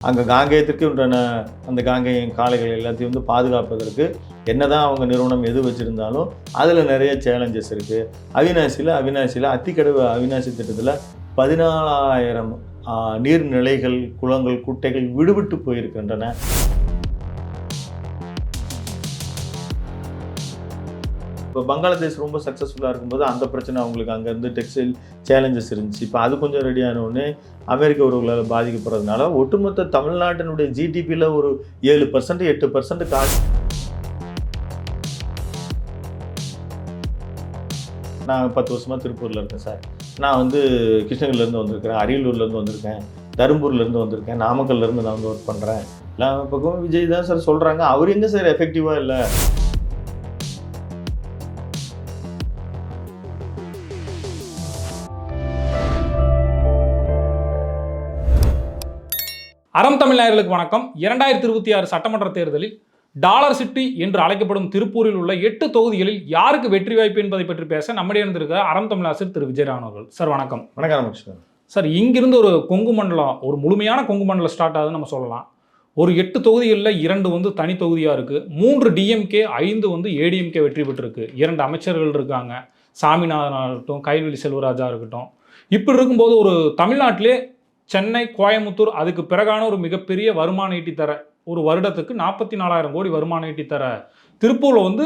அங்கே காங்கேயத்திற்கு உண்டான அந்த காங்கேயம் காளைகள் எல்லாத்தையும் வந்து பாதுகாப்பதற்கு என்னதான் அவங்க நிறுவனம் எது வச்சுருந்தாலும் அதில் நிறைய சேலஞ்சஸ் இருக்குது அவினாசியில் அவினாசியில் அத்திக்கடவு அவினாசி திட்டத்தில் பதினாலாயிரம் நீர்நிலைகள் குளங்கள் குட்டைகள் விடுபட்டு போயிருக்கின்றன. இப்போ பங்களாதேஷ் ரொம்ப சக்ஸஸ்ஃபுல்லாக இருக்கும்போது அந்த பிரச்சனை அவங்களுக்கு அங்கேருந்து டெக்ஸ்டைல் சேலஞ்சஸ் இருந்துச்சு. இப்போ அது கொஞ்சம் ரெடி உடனே அமெரிக்க உறவுகளால் பாதிக்கப்படுறதுனால ஒட்டுமொத்த தமிழ்நாட்டினுடைய ஜிடிபியில் ஒரு ஏழு பர்சன்ட் எட்டு பர்சன்ட் காசு. நான் பத்து வருஷமாக திருப்பூரில் இருக்கேன் சார். நான் வந்து கிருஷ்ணகிரிலேருந்து வந்திருக்கிறேன் அரியலூர்லேருந்து வந்திருக்கேன் தருமபுரிலேருந்து வந்திருக்கேன் நாமக்கல்லேருந்து நான் வந்து ஒர்க் பண்ணுறேன் எல்லா பக்கமும் விஜய் தான் சார் சொல்கிறாங்க அவர் எங்கே சார் எஃபெக்டிவாக இல்லை? அறம் தமிழ்நாயர்களுக்கு வணக்கம். இரண்டாயிரத்தி இருபத்தி ஆறு சட்டமன்ற தேர்தலில் டாலர் சிட்டி என்று அழைக்கப்படும் திருப்பூரில் உள்ள எட்டு தொகுதிகளில் யாருக்கு வெற்றி வாய்ப்பு என்பதை பற்றி பேச நம்முடைய இருந்திருக்கிற அறம் தமிழாசிரியர் திரு விஜயராமன் அவர்கள். சார் வணக்கம். வணக்கம் ராமகிருஷ்ணன். சார் இங்கிருந்து ஒரு கொங்கு மண்டலம் ஒரு முழுமையான கொங்கு மண்டலம் ஸ்டார்ட் ஆகுதுன்னு நம்ம சொல்லலாம். ஒரு எட்டு தொகுதிகளில் இரண்டு வந்து தனி தொகுதியாக இருக்குது மூன்று டிஎம்கே ஐந்து வந்து ஏடிஎம்கே வெற்றி பெற்றிருக்கு. இரண்டு அமைச்சர்கள் இருக்காங்க. சாமிநாதனாக இருக்கட்டும் கைவெளி செல்வராஜா இருக்கட்டும். இப்படி இருக்கும்போது ஒரு தமிழ்நாட்டிலே சென்னை கோயமுத்தூர் அதுக்கு பிறகான ஒரு மிகப்பெரிய வருமானம் ஈட்டி தர ஒரு வருடத்துக்கு நாற்பத்தி நாலாயிரம் கோடி வருமானம் ஈட்டி தர திருப்பூரில் வந்து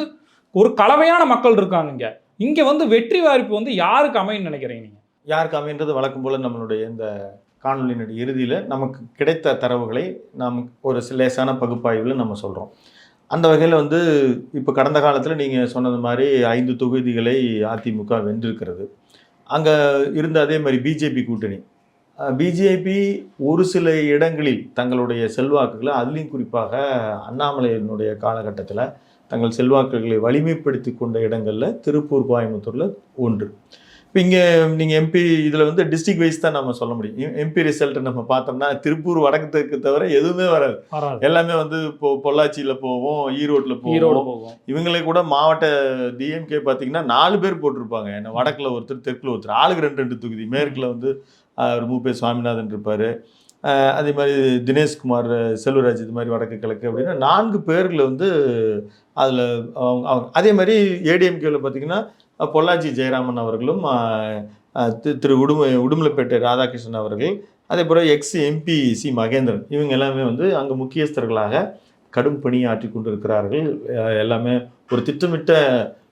ஒரு கலவையான மக்கள் இருக்காங்க இங்கே. இங்கே வந்து வெற்றி வாய்ப்பு வந்து யாருக்கு அமைன்னு நினைக்கிறீங்க நீங்கள் யாருக்கு அமைன்றது வழக்கம் போல் நம்மளுடைய இந்த காணொலியினுடைய இறுதியில் நமக்கு கிடைத்த தரவுகளை நாம் ஒரு லேசான பகுப்பாய்வில் நம்ம சொல்கிறோம் அந்த வகையில் வந்து இப்போ கடந்த காலத்தில் நீங்கள் சொன்னது மாதிரி ஐந்து தொகுதிகளை அதிமுக வென்றிருக்கிறது. அங்கே இருந்த அதே மாதிரி பிஜேபி கூட்டணி. பிஜேபி ஒரு சில இடங்களில் தங்களுடைய செல்வாக்குகளை அதுலேயும் குறிப்பாக அண்ணாமலையினுடைய காலகட்டத்தில் தங்கள் செல்வாக்குகளை வலிமைப்படுத்தி கொண்ட இடங்களில் திருப்பூர் கோயம்புத்தூரில் ஒன்று. இப்போ இங்கே நீங்கள் எம்பி இதில் வந்து டிஸ்ட்ரிக்ட் வைஸ் தான் நம்ம சொல்ல முடியும். எம்பி ரிசல்ட் நம்ம பார்த்தோம்னா திருப்பூர் வடக்கு தெற்கு தவிர எதுவுமே வராது. எல்லாமே வந்து இப்போ பொள்ளாச்சியில் போவோம் ஈரோட்டில் ஈரோடு போவோம். இவங்களே கூட மாவட்ட டிஎம்கே பார்த்தீங்கன்னா நாலு பேர் போட்டிருப்பாங்க. என்ன வடக்கில் ஒருத்தர் தெற்கில் ஒருத்தர். ஆளுக்கு ரெண்டு ரெண்டு தொகுதி. மேற்கில் வந்து ஒரு மூப்பே சுவாமிநாதன் இருப்பார். அதே மாதிரி தினேஷ்குமார் செல்வராஜ் இது மாதிரி வடக்கு கிழக்கு அப்படின்னா நான்கு பேரில் வந்து அதில் அவங்க அவங்க அதே மாதிரி ஏடிஎம்கேவில் பார்த்திங்கன்னா பொள்ளாச்சி ஜெயராமன் அவர்களும் திரு உடும உடுமலைப்பேட்டை ராதாகிருஷ்ணன் அவர்கள் அதே போல் எக்ஸ் எம்பி சி மகேந்திரன் இவங்க எல்லாமே வந்து அங்கே முக்கியஸ்தர்களாக கடும் பணியாற்றி கொண்டிருக்கிறார்கள். எல்லாமே ஒரு திட்டமிட்ட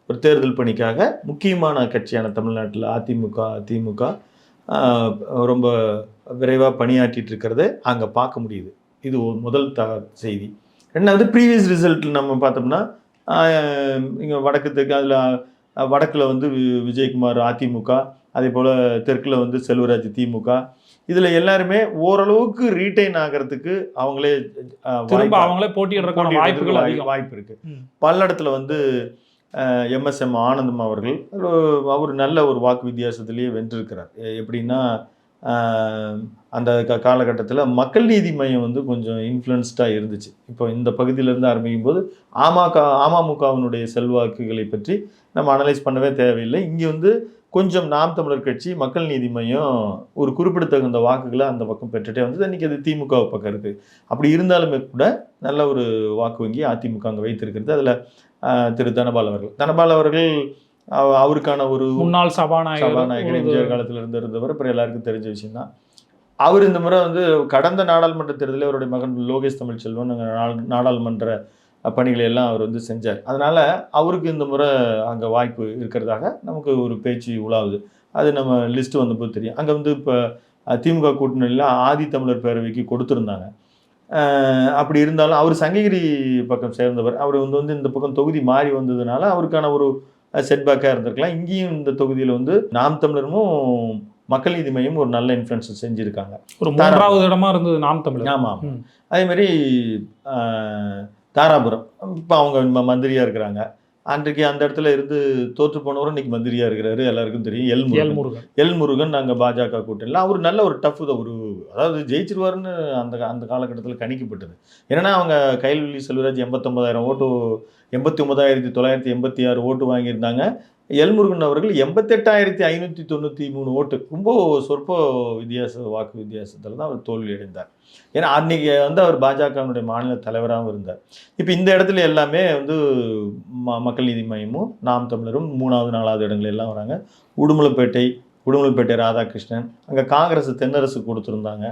ஒரு தேர்தல் பணிக்காக முக்கியமான கட்சியான தமிழ்நாட்டில் அதிமுக திமுக ரொம்ப விரைவாக பணியாற்றிட்டு இருக்கிறத அங்கே பார்க்க முடியுது. இது முதல் த செய்தி. ரெண்டாவது ப்ரீவியஸ் ரிசல்ட் நம்ம பார்த்தோம்னா இங்கே வடக்கு தெற்கு அதில் வடக்கில் வந்து விஜயகுமார் அதிமுக அதே போல் தெற்கில் வந்து செல்வராஜ் திமுக. இதில் எல்லாருமே ஓரளவுக்கு ரீட்டைன் ஆகிறதுக்கு அவங்களே அவங்களே போட்டியிடுறதுக்கு வாய்ப்புகள் வாய்ப்பு இருக்கு. ம். பல்லடத்துல வந்து எம்எஸ்எம் ஆனந்தம் அவர்கள் அவர் நல்ல ஒரு வாக்கு வித்தியாசத்திலேயே வென்றிருக்கிறார். எப்படின்னா அந்த க காலகட்டத்தில் மக்கள் நீதி மையம் வந்து கொஞ்சம் இன்ஃப்ளூயன்ஸ்டாக இருந்துச்சு. இப்போ இந்த பகுதியிலேருந்து ஆரம்பிக்கும் போது அமக அமமுகவினுடைய செல்வாக்குகளை பற்றி நம்ம அனலைஸ் பண்ணவே தேவையில்லை. இங்கே வந்து கொஞ்சம் நாம் தமிழர் கட்சி மக்கள் நீதி மையம் ஒரு குறிப்பிடத்தகுந்த வாக்குகளை அந்த பக்கம் பெற்றுட்டே வந்து இன்னைக்கு அது திமுக பக்கம் இருக்குது அப்படி இருந்தாலுமே கூட நல்ல ஒரு வாக்கு வங்கி அதிமுக அங்கே வைத்திருக்கிறது. அதில் திரு தனபால் அவர்கள். தனபால் அவர்கள் அவ- அவருக்கான ஒரு முன்னாள் சபாநாயகர் சபாநாயகர் எம்ஜிஆர் காலத்தில் இருந்து இருந்தவர் அப்புறம் எல்லாருக்கும் தெரிஞ்ச விஷயம் தான். அவர் இந்த முறை வந்து கடந்த நாடாளுமன்ற தேர்தலில் அவருடைய மகன் லோகேஷ் தமிழ்ச்செல்வன் நாடாளுமன்ற பணிகளை எல்லாம் அவர் வந்து செஞ்சார். அதனால அவருக்கு இந்த முறை அங்கே வாய்ப்பு இருக்கிறதாக நமக்கு ஒரு பேச்சு உலாவுது. அது நம்ம லிஸ்ட் வந்தபோது தெரியும். அங்கே வந்து இப்போ திமுக கூட்டணியில் ஆதி தமிழர் பேரவைக்கு கொடுத்துருந்தாங்க. அப்படி இருந்தாலும் அவர் சங்ககிரி பக்கம் சேர்ந்தவர். அவர் வந்து வந்து இந்த பக்கம் தொகுதி மாறி வந்ததுனால அவருக்கான ஒரு செட்பேக்காக இருந்திருக்கலாம். இங்கேயும் இந்த தொகுதியில் வந்து நாம் தமிழரும் மக்கள் நீதி மையம் ஒரு நல்ல இன்ஃப்ளூயன்ஸ் செஞ்சுருக்காங்க. ஒரு மூன்றாவது இடமா இருந்தது நாம் தமிழர். ஆமாம். அதே மாதிரி தாராபுரம். இப்போ அவங்க ம- மந்திரியா இருக்கிறாங்க. அன்றைக்கு அந்த இடத்துல இருந்து தோற்று போனவரும் இன்னைக்கு மந்திரியா இருக்கிறாரு. எல்லாருக்கும் தெரியும். L L Murugan. L Murugan நாங்கள் பாஜக கூட்டணியில். அவர் நல்ல ஒரு டஃப் ஒரு அதாவது ஜெயிச்சிருவாருன்னு அந்த அந்த காலகட்டத்தில் கணிக்கப்பட்டது. ஏன்னா அவங்க கைல்வெளி செல்வராஜ் எண்பத்தொம்பதாயிரம் ஓட்டு எண்பத்தி ஒன்பதாயிரத்தி தொள்ளாயிரத்தி எண்பத்தி ஆறு ஓட்டு வாங்கியிருந்தாங்க. எல்முருகன் அவர்கள் எண்பத்தெட்டாயிரத்தி ஐநூற்றி தொண்ணூற்றி மூணு ஓட்டு. ரொம்ப சொற்ப வித்தியாச வாக்கு வித்தியாசத்தில் தான் அவர் தோல்வி அடைந்தார் ஏன்னா அன்றைக்கி வந்து அவர் பாஜகவினுடைய மாநில தலைவராகவும் இருந்தார். இப்போ இந்த இடத்துல எல்லாமே வந்து ம மக்கள் நீதி மையமும் நாம் தமிழரும் மூணாவது நாலாவது இடங்கள் எல்லாம் வராங்க. உடுமலைப்பேட்டை உடுமலைப்பேட்டை ராதாகிருஷ்ணன் அங்கே காங்கிரஸ் தென்னரசு கொடுத்துருந்தாங்க.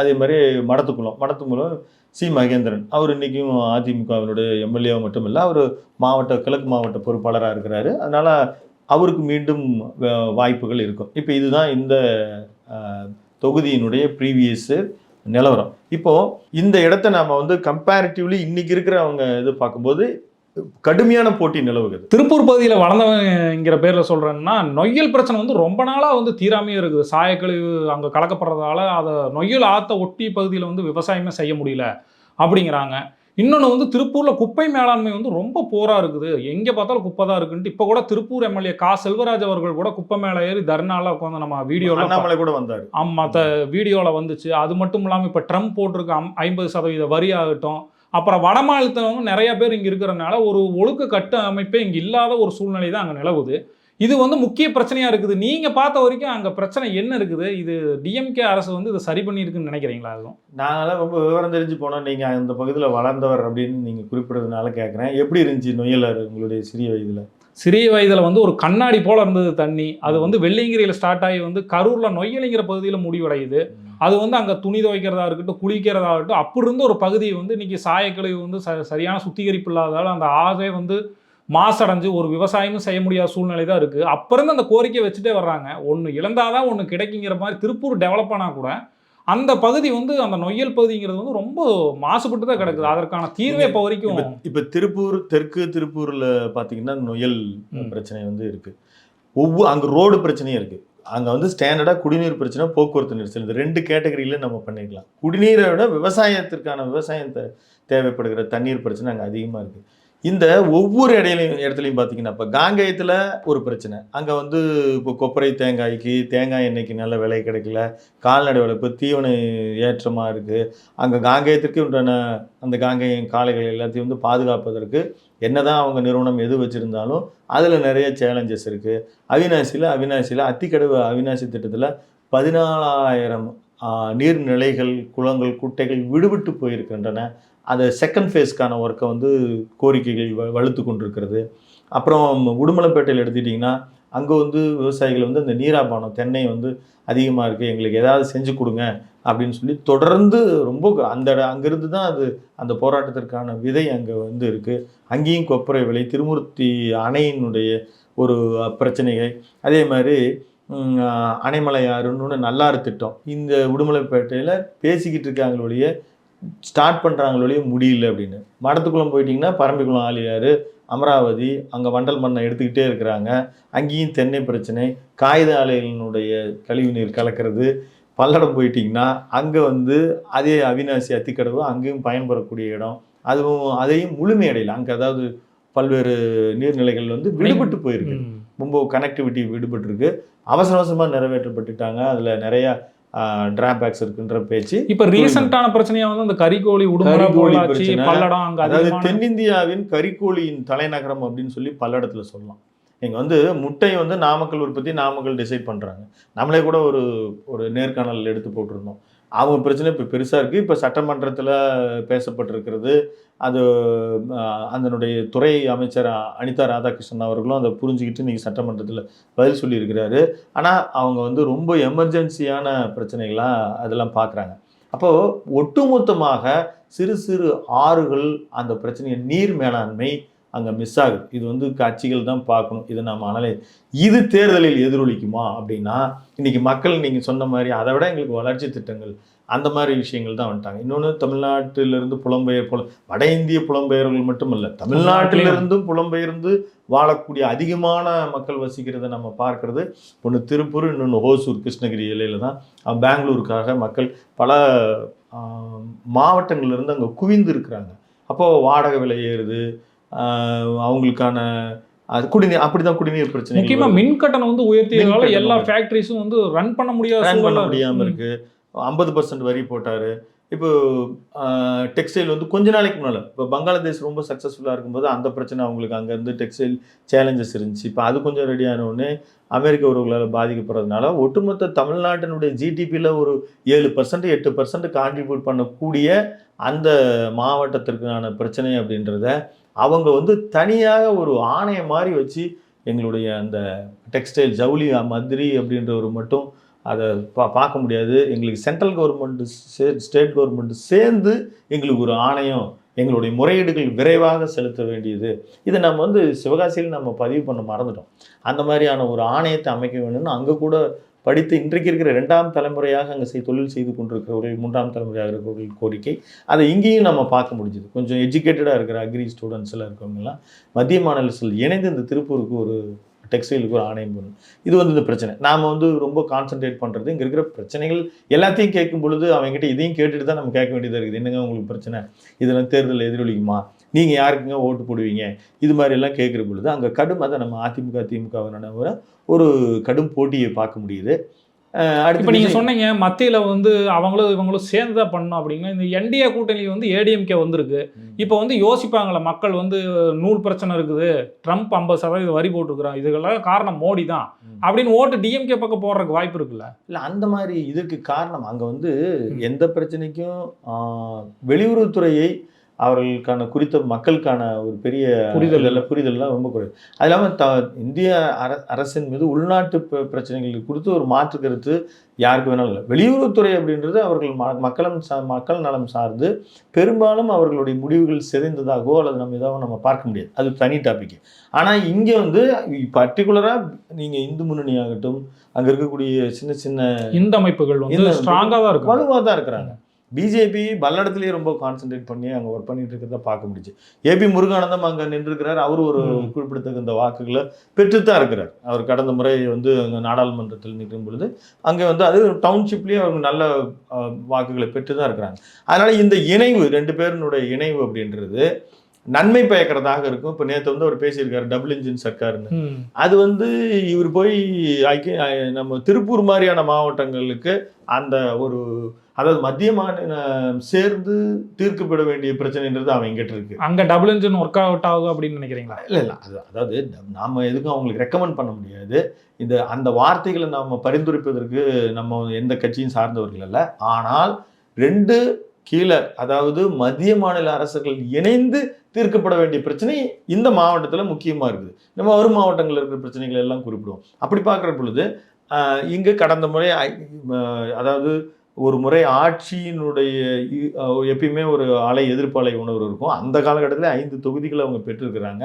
அதே மாதிரி மடத்துக்குளம் மடத்துக்குளம் சி. மகேந்திரன். அவர் இன்றைக்கும் அதிமுகவினுடைய எம்எல்ஏ மட்டும் இல்லை அவர் மாவட்ட கிழக்கு மாவட்ட பொறுப்பாளராக இருக்கிறாரு. அதனால் அவருக்கு மீண்டும் வாய்ப்புகள் இருக்கும். இப்போ இதுதான் இந்த தொகுதியினுடைய ப்ரீவியஸ் நிலவரம். இப்போது இந்த இடத்த நாம் வந்து கம்பேரிட்டிவ்லி இன்றைக்கி இருக்கிற அவங்க இது பார்க்கும்போது கடுமையான போட்டி நிலவுகிறது. திருப்பூர் பகுதியில் வளர்ந்தவங்கிற பேரில் சொல்கிறேன்னா நொய்யல் பிரச்சனை வந்து ரொம்ப நாளாக வந்து தீராமையே இருக்குது. சாயக்கழிவு அங்கே கலக்கப்படுறதால அதை நொய்யல் ஆற்ற ஒட்டி பகுதியில் வந்து விவசாயமே செய்ய முடியல அப்படிங்கிறாங்க. இன்னொன்று வந்து திருப்பூரில் குப்பை மேலாண்மை வந்து ரொம்ப போராக இருக்குது. எங்கே பார்த்தாலும் குப்பை தான் இருக்குன்ட்டு இப்போ கூட திருப்பூர் எம்எல்ஏ கா. செல்வராஜ் அவர்கள் கூட குப்பை மேலே ஏறி தர்னால உட்காந்து நம்ம வீடியோவில் அண்ணாமலை கூட வந்தாரு. மற்ற வீடியோவில் வந்துச்சு. அது மட்டும் இல்லாமல் இப்போ ட்ரம்ப் போட்டிருக்க ஐம்பது சதவீத வரி ஆகட்டும். அப்புறம் வட மாநிலத்தவங்க நிறைய பேர் இங்கே இருக்கிறனால ஒரு ஒழுக்க கட்ட அமைப்பே இங்கே இல்லாத ஒரு சூழ்நிலை தான் அங்கே நிலவுது. இது வந்து முக்கிய பிரச்சனையாக இருக்குது. நீங்கள் பார்த்த வரைக்கும் அங்கே பிரச்சனை என்ன இருக்குது? இது டிஎம்கே அரசு வந்து இதை சரி பண்ணியிருக்குன்னு நினைக்கிறீங்களா அதுவும்? நாங்களாம் ரொம்ப விவரம் தெரிஞ்சு போனோம் நீங்க அந்த பகுதியில் வளர்ந்தவர் அப்படின்னு நீங்க குறிப்பிடுறதுனால கேட்குறேன் எப்படி இருந்துச்சு நொய்யலார் உங்களுடைய சிறிய வயதுல? சிறிய வயதில் வந்து ஒரு கண்ணாடி போல இருந்தது தண்ணி. அது வந்து வெள்ளியங்கிரியில் ஸ்டார்ட் ஆகி வந்து கரூரில் நொய்யலிங்கிற பகுதியில் முடிவடையுது. அது வந்து அங்கே துணி துவைக்கிறதா இருக்கட்டும் குளிக்கிறதா இருக்கட்டும் அப்படி இருந்த ஒரு பகுதி வந்து இன்னைக்கு சாயக்கழிவு வந்து ச சரியான சுத்திகரிப்பு இல்லாததால் அந்த ஆறே வந்து மாசடைஞ்சு ஒரு விவசாயமும் செய்ய முடியாத சூழ்நிலை தான் இருக்குது அப்போ இருந்து அந்த கோரிக்கை வச்சுட்டே வர்றாங்க. ஒன்று இழந்தாதான் ஒன்று கிடைக்குங்கிற மாதிரி திருப்பூர் டெவலப் ஆனால் கூட அந்த பகுதி வந்து அந்த நொய்யல் பகுதிங்கிறது வந்து ரொம்ப மாசுபட்டு தான் கிடக்குது அதற்கான தீர்வே இப்போ வரைக்கும் இப்ப திருப்பூர் தெற்கு திருப்பூர்ல பாத்தீங்கன்னா நொயல். பிரச்சனை வந்து இருக்கு. ஒவ்வொரு அங்க ரோடு பிரச்சனையும் இருக்கு. அங்கே வந்து ஸ்டாண்டர்டாக குடிநீர் பிரச்சனை போக்குவரத்து நெரிசல். இந்த ரெண்டு கேட்டகரியில நம்ம பண்ணிக்கலாம். குடிநீரை விட விவசாயத்திற்கான விவசாயம் தே- தேவைப்படுகிற தண்ணீர் பிரச்சனை அங்கே அதிகமாக இருக்குது இந்த ஒவ்வொரு இடையிலையும் இடத்துலையும் பார்த்தீங்கன்னா இப்போ காங்கேயத்தில் ஒரு பிரச்சனை. அங்கே வந்து இப்போ கொப்பரை தேங்காய்க்கு தேங்காய் எண்ணெய்க்கு நல்ல விலை கிடைக்கல. கால்நடை வளர்ப்பு தீவன ஏற்றமாக இருக்குது அங்கே காங்கேயத்திற்கு உண்டான அந்த காங்கேயம் காளைகள் எல்லாத்தையும் வந்து பாதுகாப்பதற்கு என்னதான் அவங்க நிறுவனம் எது வச்சுருந்தாலும் அதில் நிறைய சேலஞ்சஸ் இருக்குது அவினாசியில் அவினாசியில் அத்திக்கடவு அவினாசி திட்டத்தில் பதினாலாயிரம் நீர்நிலைகள் குளங்கள் குட்டைகள் விடுபட்டு போயிருக்கின்றன. அந்த செகண்ட் ஃபேஸ்க்கான ஒர்க்கை வந்து கோரிக்கைகள் வ வலுத்து கொண்டிருக்கிறது. அப்புறம் உடுமலைப்பேட்டையில் எடுத்துக்கிட்டிங்கன்னா அங்கே வந்து விவசாயிகள் வந்து அந்த நீராபானம் தென்னை வந்து அதிகமாக இருக்குது எங்களுக்கு ஏதாவது செஞ்சு கொடுங்க அப்படின்னு சொல்லி தொடர்ந்து ரொம்ப அந்த அங்கேருந்து தான் அது அந்த போராட்டத்திற்கான விதை அங்கே வந்து இருக்குது அங்கேயும் கொப்பரை விலை திருமூர்த்தி அணையினுடைய ஒரு பிரச்சனைகள். அதே மாதிரி அணைமலையாறுன்னு நல்லாறு திட்டம். இந்த உடுமலைப்பேட்டையில் பேசிக்கிட்டு இருக்காங்களுடைய ஸ்டார்ட் பண்ணுறாங்களொழிய முடியல அப்படின்னு. மடத்துக்குளம் போயிட்டிங்கன்னா பரம்பிக்குளம் ஆலியார் அமராவதி அங்கே வண்டல் மண்ணை எடுத்துக்கிட்டே இருக்கிறாங்க. அங்கேயும் தென்னை பிரச்சனை காகித ஆலைகளினுடைய கழிவு நீர் கலக்கிறது. பல்லடம் போயிட்டிங்கன்னா அங்கே வந்து அதே அவினாசி அத்திக்கடவு அங்கேயும் பயன்பெறக்கூடிய இடம். அதுவும் அதையும் முழுமையடையல அங்கே அதாவது பல்வேறு நீர்நிலைகள் வந்து விடுபட்டு போயிருக்கு. ரொம்ப கனெக்டிவிட்டி விடுபட்டிருக்கு. அவசர அவசரமாக நிறைவேற்றப்பட்டுட்டாங்க. அதில் நிறைய டிராபேக்ஸ் இருக்குன்ற பேச்சு. இப்ப ரீசெண்டான பிரச்சனையா வந்து அந்த கரிகோழி உடுமலை. பல்லடம் அங்க அதாவது தென்னிந்தியாவின் கரிக்கோழியின் தலைநகரம் அப்படின்னு சொல்லி பல்லடத்துல சொல்லலாம். இங்க வந்து முட்டை வந்து நாமக்கல் உற்பத்தி நாமக்கல் டிசைட் பண்றாங்க. நம்மளே கூட ஒரு ஒரு நேர்காணல் எடுத்து போட்டிருந்தோம். அவங்க பிரச்சனை இப்போ பெருசாக இருக்குது இப்போ சட்டமன்றத்தில் பேசப்பட்டிருக்கிறது அது அதனுடைய துறை அமைச்சர் அனிதா ராதாகிருஷ்ணன் அவர்களும் அதை புரிஞ்சுக்கிட்டு நீங்கள் சட்டமன்றத்தில் பதில் சொல்லியிருக்கிறாரு. ஆனால் அவங்க வந்து ரொம்ப எமர்ஜென்சியான பிரச்சனைகளாக அதெல்லாம் பார்க்குறாங்க அப்போது ஒட்டுமொத்தமாக சிறு சிறு ஆறுகள் அந்த பிரச்சனையை நீர் மேலாண்மை அங்கே மிஸ் ஆகுது. இது வந்து கட்சிகள் தான் பார்க்கணும். இதை நம்ம அனலை இது தேர்தலில் எதிரொலிக்குமா அப்படின்னா இன்றைக்கி மக்கள் நீங்கள் சொன்ன மாதிரி அதை விட எங்களுக்கு வளர்ச்சி திட்டங்கள் அந்த மாதிரி விஷயங்கள் தான் வந்துட்டாங்க. இன்னொன்று தமிழ்நாட்டிலிருந்து புலம்பெயர் புல வட இந்திய புலம்பெயர்கள் மட்டுமல்ல தமிழ்நாட்டிலிருந்தும் புலம்பெயர்ந்து வாழக்கூடிய அதிகமான மக்கள் வசிக்கிறத நம்ம பார்க்கறது. ஒன்று திருப்பூர் இன்னொன்று ஹோசூர் கிருஷ்ணகிரி இலையில் தான். பெங்களூருக்காக மக்கள் பல மாவட்டங்கள்லேருந்து இருந்து அங்கே குவிந்து இருக்கிறாங்க. அப்போது வாடகை விலை ஏறுது. அவங்களுக்கான அது குடிநீர் அப்படிதான் குடிநீர் பிரச்சனை முக்கியமா மின் கட்டணம் வந்து உயர்த்தியதால எல்லா. ஃபேக்டரிஸும் வந்து ரன் பண்ண முடியாத ரன் பண்ண முடியாம இருக்கு. ஐம்பது பர்சன்ட் வரி போட்டாரு இப்போ டெக்ஸ்டைல் வந்து கொஞ்ச நாளைக்கு முன்னால இப்போ பங்களாதேஷ் ரொம்ப சக்ஸஸ்ஃபுல்லாக இருக்கும்போது அந்த பிரச்சனை அவங்களுக்கு அங்கேருந்து டெக்ஸ்டைல் சேலஞ்சஸ் இருந்துச்சு இப்போ அது கொஞ்சம் ரெடி ஆன உடனே அமெரிக்க உறவுகளால் பாதிக்கப்படுறதுனால ஒட்டுமொத்த தமிழ்நாட்டினுடைய ஜிடிபியில் ஒரு ஏழு பர்சன்ட் எட்டு பர்சன்ட் கான்ட்ரிபியூட் பண்ணக்கூடிய அந்த மாவட்டத்திற்கான பிரச்சனை அப்படின்றத அவங்க வந்து தனியாக ஒரு ஆணையம் மாதிரி வச்சு எங்களுடைய அந்த டெக்ஸ்டைல் ஜவுளி மந்திரி அப்படின்றவர் மட்டும் அதை பா பார்க்க முடியாது. எங்களுக்கு சென்ட்ரல் கவர்மெண்ட்டு சே ஸ்டேட் கவர்மெண்ட்டு சேர்ந்து எங்களுக்கு ஒரு ஆணையம் எங்களுடைய முறையீடுகள் விரைவாக செலுத்த வேண்டியது. இதை நம்ம வந்து சிவகாசியில் நம்ம பதிவு பண்ண மறந்துட்டோம். அந்த மாதிரியான ஒரு ஆணையத்தை அமைக்க வேணும்னு அங்கே கூட படித்து இன்றைக்கு இருக்கிற ரெண்டாம் தலைமுறையாக அங்கே செய் தொழில் செய்து கொண்டிருக்கிறவர்கள் மூன்றாம் தலைமுறையாக இருக்கிறவர்கள் கோரிக்கை. அதை இங்கேயும் நம்ம பார்க்க முடிஞ்சுது. கொஞ்சம் எஜுகேட்டடாக இருக்கிற அக்ரி ஸ்டூடெண்ட்ஸ் எல்லாம் இருக்கவங்கலாம் மத்திய மாநிலத்தில் இணைந்து இந்த திருப்பூருக்கு ஒரு டெக்ஸ்டைலுக்கு ஒரு ஆணையம் பண்ணணும் இது வந்து இந்த பிரச்சனை. நாம் வந்து ரொம்ப கான்சென்ட்ரேட் பண்ணுறது இங்கே இருக்கிற பிரச்சனைகள் எல்லாத்தையும் கேட்கும் பொழுது அவங்ககிட்ட இதையும் கேட்டுட்டு தான் நம்ம கேட்க வேண்டியதாக இருக்குது. என்னங்க உங்களுக்கு பிரச்சனை? இதெல்லாம் தேர்தலில் எதிரொலிக்குமா? நீங்கள் யாருக்குங்க ஓட்டு போடுவீங்க? இது மாதிரி எல்லாம் கேட்குற பொழுது அங்கே கடும் அதை நம்ம அதிமுக திமுக ஒரு கடும் போட்டியை பார்க்க முடியுது. இப்போ நீங்க விஜய். சொன்னீங்க மத்தியில வந்து அவங்களும் இவங்களும் சேர்ந்து தான் பண்ணணும் அப்படிங்கன்னா இந்த என்டிஏ கூட்டணி வந்து ஏடிஎம்கே வந்திருக்கு இப்போ வந்து யோசிப்பாங்களே மக்கள் வந்து நூல் பிரச்சனை இருக்குது ட்ரம்ப் ஐம்பது சதவீதம் வரி போட்டுருக்குறான் இதுக்கெல்லாம் காரணம் மோடி தான். அப்படின்னு ஓட்டு டிஎம்கே பக்கம் போடுறதுக்கு வாய்ப்பு இருக்குல்ல இல்லை அந்த மாதிரி இதற்கு காரணம் அங்கே வந்து. எந்த பிரச்சனைக்கும் வெளியுறவுத்துறையை அவர்களுக்கான குறித்த மக்களுக்கான ஒரு பெரிய புரிதல். புரிதல் புரிதல்லாம் ரொம்ப குறைவு. அது இல்லாமல் த இந்திய அர அரசின் மீது உள்நாட்டு ப- பிரச்சனைகள் குறித்து ஒரு மாற்று கருத்து யாருக்கு வேணாலும் இல்லை. வெளியுறவுத்துறை அப்படின்றது அவர்கள் ம மக்களும் சா மக்கள் நலம் சார்ந்து பெரும்பாலும் அவர்களுடைய முடிவுகள் சிதைந்ததாகவோ அல்லது நம்ம ஏதாவது நம்ம பார்க்க முடியாது. அது தனி டாபிக் ஆனால் இங்கே வந்து பர்டிகுலராக நீங்கள் இந்து முன்னணி ஆகட்டும் அங்கே இருக்கக்கூடிய சின்ன சின்ன இந்த அமைப்புகள் வந்து இந்த- ஸ்ட்ராங்கா தான் இருக்கும் வலுவாக தான் இருக்கிறாங்க. பிஜேபி பல்லடத்துலேயே ரொம்ப கான்சென்ட்ரேட் பண்ணி அங்கே ஒர்க் பண்ணிட்டு இருக்கிறத பார்க்க முடிஞ்சு ஏபி முருகானந்தம் அங்கே நின்றுருக்கிறார். அவர் ஒரு ம். குறிப்பிடத்தகுந்த வாக்குகளை பெற்றுத்தான் இருக்கிறார். அவர் கடந்த முறை வந்து அங்கே நாடாளுமன்றத்தில் நிற்கும் பொழுது அங்கே வந்து அது டவுன்ஷிப்லேயே அவங்க நல்ல வாக்குகளை பெற்று தான் இருக்கிறாங்க. அதனால இந்த இணைவு ரெண்டு பேரினுடைய இணைவு அப்படின்றது நன்மை பயக்கிறதாக இருக்கும். இப்போ நேற்று வந்து அவர் பேசியிருக்காரு டபுள் இன்ஜின் சர்க்கார்னு. அது வந்து இவர் போய் ஐக்கிய நம்ம திருப்பூர் மாதிரியான மாவட்டங்களுக்கு அந்த ஒரு அதாவது மத்திய மாநிலம் சேர்ந்து தீர்க்கப்பட வேண்டிய பிரச்சனைன்றது அவன் எங்கிட்ட இருக்கு. அங்க டபுள் இன்ஜின் ஒர்க் அவுட் ஆகும் அப்படின்னு நினைக்கிறீங்களா? இல்லை இல்லை. அது அதாவது நாம எதுக்கும் அவங்களுக்கு ரெக்கமெண்ட் பண்ண முடியாது. இந்த அந்த வார்த்தைகளை நாம பரிந்துரைப்பதற்கு நம்ம எந்த கட்சியும் சார்ந்தவர்கள் அல்ல. ஆனால் ரெண்டு கீழே அதாவது மத்திய மாநில அரசுகள் இணைந்து தீர்க்கப்பட வேண்டிய பிரச்சனை இந்த மாவட்டத்தில் முக்கியமாக இருக்குது. நம்ம வரும் மாவட்டங்களில் இருக்கிற பிரச்சனைகள் எல்லாம் குறிப்பிடுவோம். அப்படி பார்க்குற பொழுது இங்கே கடந்த முறை அதாவது ஒரு முறை ஆட்சியினுடைய எப்பயுமே ஒரு அலை எதிர்ப்பு அலை உணர்வு இருக்கும். அந்த காலகட்டத்தில் ஐந்து தொகுதிகளை அவங்க பெற்றிருக்கிறாங்க.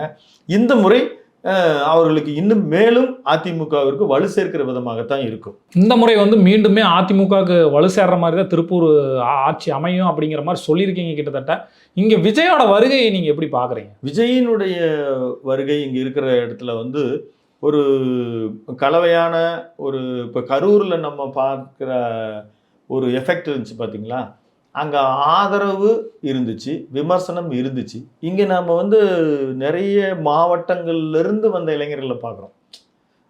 இந்த முறை அவர்களுக்கு இன்னும் மேலும் அதிமுகவிற்கு வலு சேர்க்கிற விதமாகத்தான் இருக்கும். இந்த முறை வந்து மீண்டுமே அதிமுகவுக்கு வலு சேர்ற மாதிரி தான் திருப்பூர் ஆட்சி அமையும் அப்படிங்கிற மாதிரி சொல்லியிருக்கீங்க கிட்டத்தட்ட. இங்க விஜயோட வருகையை நீங்க எப்படி பாக்குறீங்க விஜயினுடைய வருகை இங்கே இருக்கிற இடத்துல வந்து ஒரு கலவையான ஒரு இப்போ கரூரில் நம்ம பார்க்குற ஒரு எஃபெக்ட் இருந்துச்சு பார்த்தீங்களா அங்கே ஆதரவு இருந்துச்சு விமர்சனம் இருந்துச்சு. இங்கே நாம் வந்து நிறைய மாவட்டங்கள்லேருந்து வந்த இளைஞர்களை பார்க்குறோம்.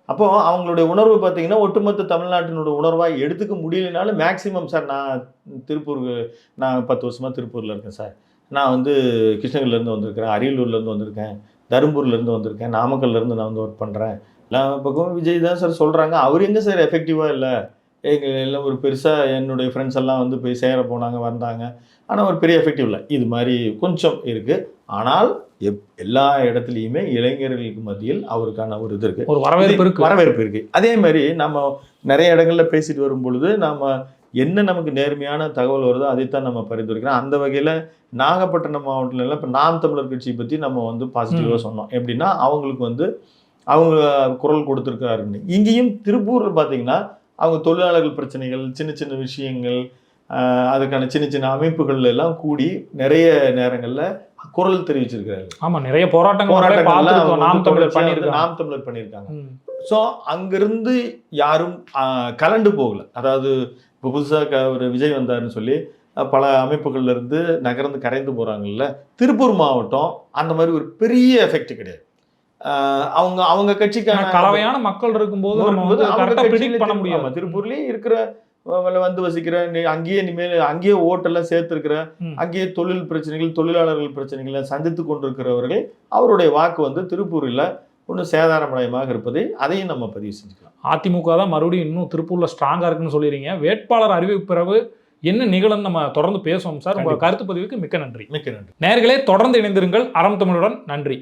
அப்போ அவங்களுடைய உணர்வு பார்த்தீங்கன்னா ஒட்டுமொத்த தமிழ்நாட்டினோட உணர்வாக எடுத்துக்க முடியலனாலும் மேக்ஸிமம் சார் நான் திருப்பூருக்கு நான் பத்து வருஷமாக திருப்பூரில் இருக்கேன் சார் நான் வந்து கிருஷ்ணகிரிலேருந்து வந்திருக்கிறேன் அரியலூர்லேருந்து வந்திருக்கேன் தருமபுரிலேருந்து வந்திருக்கேன் நாமக்கல்லேருந்து நான் வந்து ஒர்க் பண்ணுறேன் எல்லா பக்கமும் விஜய் தான் சார் சொல்கிறாங்க அவர் எங்கே சார் எஃபெக்டிவாக இல்லை? எங்கள் எல்லாம் ஒரு பெருசாக என்னுடைய ஃப்ரெண்ட்ஸ் எல்லாம் வந்து போய் சேர போனாங்க வந்தாங்க. ஆனால் ஒரு பெரிய எஃபெக்டிவ் இல்லை. இது மாதிரி கொஞ்சம் இருக்குது ஆனால் எப் எல்லா இடத்துலையுமே இளைஞர்களுக்கு மத்தியில் அவருக்கான ஒரு இது இருக்குது ஒரு வரவேற்பு இருக்கு. வரவேற்பு இருக்கு. அதே மாதிரி நம்ம நிறைய இடங்கள்ல பேசிட்டு வரும் பொழுது நாம என்ன நமக்கு நேர்மையான தகவல் வருதோ அதைத்தான் நம்ம பரிந்துரைக்கிறோம். அந்த வகையில நாகப்பட்டினம் மாவட்டத்துல இப்போ நாம் தமிழர் கட்சியை பத்தி நம்ம வந்து பாசிட்டிவாக சொன்னோம். எப்படின்னா அவங்களுக்கு வந்து அவங்க குரல் கொடுத்துருக்காருன்னு. இங்கேயும் திருப்பூர்ல பார்த்தீங்கன்னா அவங்க தொழிலாளர்கள் பிரச்சனைகள் சின்ன சின்ன விஷயங்கள் அதுக்கான சின்ன சின்ன அமைப்புகள் எல்லாம் கூடி நிறைய நேரங்கள்ல குரல் தெரிவிச்சிருக்கிறாரு ஆமா நிறைய போராட்டங்கள் அவங்க நாம் தமிழர் பண்ணியிருக்காங்க. நாம் தமிழர் பண்ணியிருக்காங்க. ஸோ அங்கிருந்து யாரும் கலண்டு போகல. அதாவது இப்போ புதுசாக ஒரு விஜய் வந்தாருன்னு சொல்லி பல அமைப்புகள்ல இருந்து நகர்ந்து கரைந்து போகிறாங்கல்ல திருப்பூர் மாவட்டம் அந்த மாதிரி ஒரு பெரிய எஃபெக்ட் கிடையாது. அவங்க அவங்க கட்சிக்கான கலவையான மக்கள் இருக்கும்போது பண்ண ஆமா, திருப்பூர்லயே இருக்கிற வந்து வசிக்கிற அங்கேயே இனிமேல் அங்கேயே ஓட்டெல்லாம் சேர்த்திருக்கிற. அங்கேயே தொழில் பிரச்சனைகள் தொழிலாளர்கள் பிரச்சனைகளை சந்தித்து கொண்டிருக்கிறவர்கள் அவருடைய வாக்கு வந்து திருப்பூரில் ஒன்றும் சேதாரமடையமாக இருப்பதை அதையும் நம்ம பதிவு செஞ்சுக்கலாம். அதிமுக தான் மறுபடியும் இன்னும் திருப்பூர்ல ஸ்ட்ராங்கா இருக்குன்னு சொல்லிடுறீங்க. வேட்பாளர் அறிவிப்பு பிறகு என்ன நிகழும் நம்ம தொடர்ந்து பேசுவோம் சார். உங்க கண்டிப்பா. கருத்து பதிவுக்கு மிக்க நன்றி. மிக்க நன்றி. நேர்களே தொடர்ந்து இணைந்திருங்கள். அறம் தமிழுடன் நன்றி.